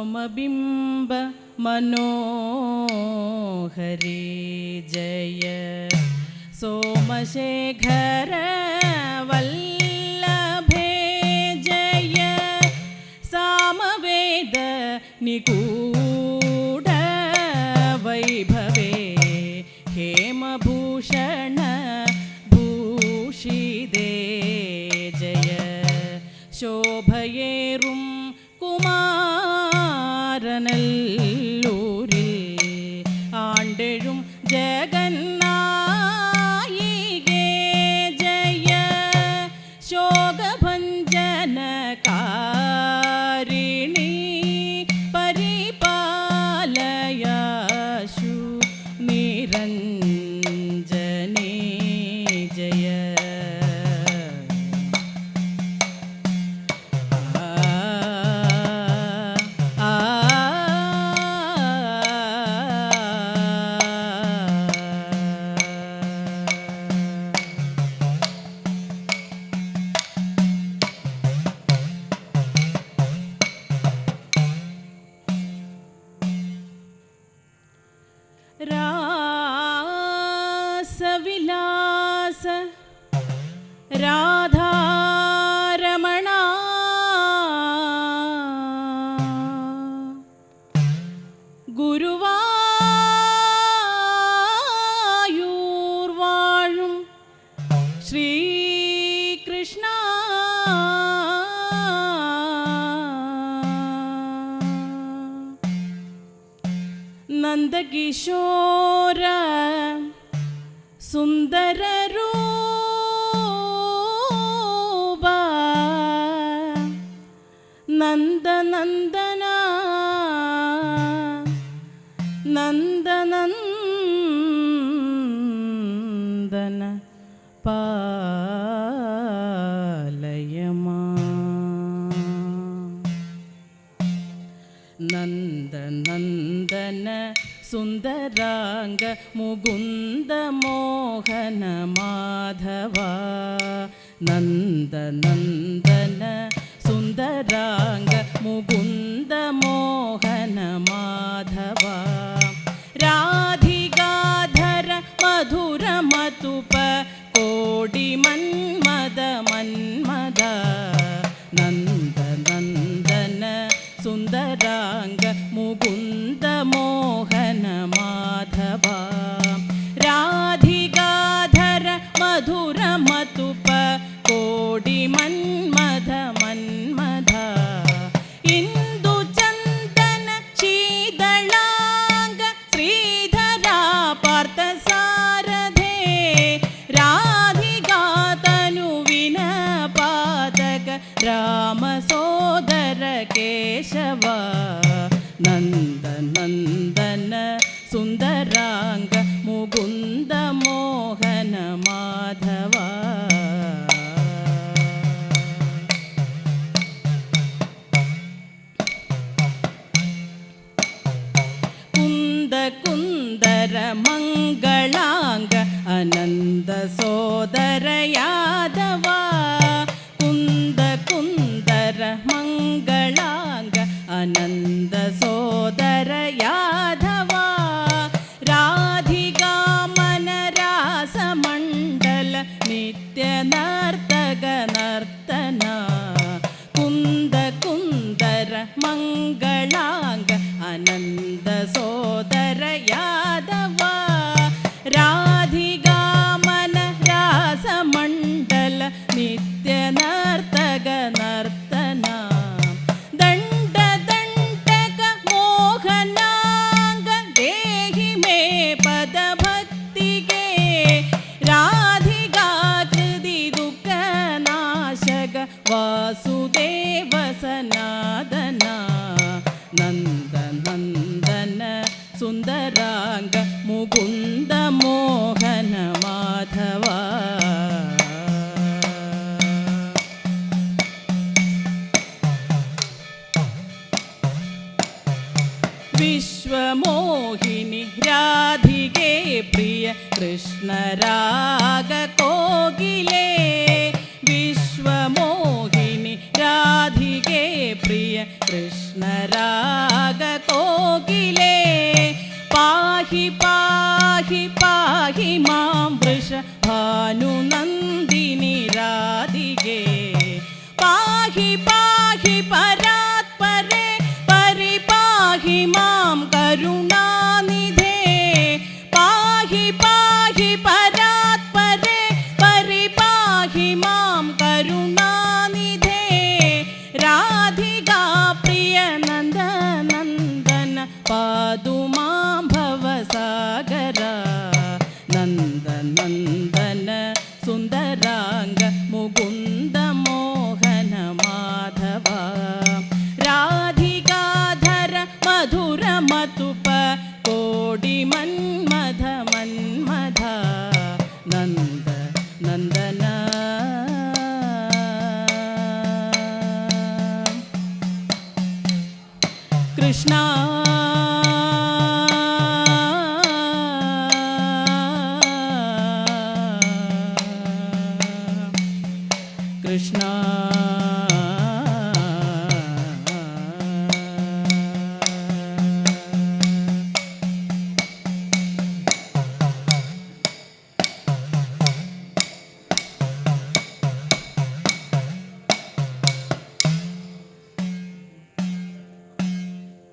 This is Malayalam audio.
सोमबिम्ब मनोहरे जय। सोमशेखर वल्लभे जय। सामवेद निगूढ காணல் രാസവിലാസ രാധാരമണ ഗുരുവായൂർ വാഴും ശ്രീകൃഷ്ണ സുന്ദരരൂപ. നന്ദനന്ദന. നന്ദനന്ദന പാലയമാ. നന്ദനന്ദന സുന്ദരാംഗ മുകുന്ദ മോഹന മാധവ നന്ദനന്ദന സുന്ദരാംഗ dura. ಕುಂದರ ಮಂಗಳಾಂಗ ಅನಂದ ಸೋದರ ಯಾದವ ಕುಂದ ಕುಂದರ ಮಂಗಳಾಂಗ ಅನಂದ പ്രിയ കൃഷ്ണരാഗ കോകിലേ വിശ്വമോഹിനി രാധികേ പ്രിയ കൃഷ്ണരാഗ കോകിലേ പാഹി പാഹി പാഹി മാ നന്ദന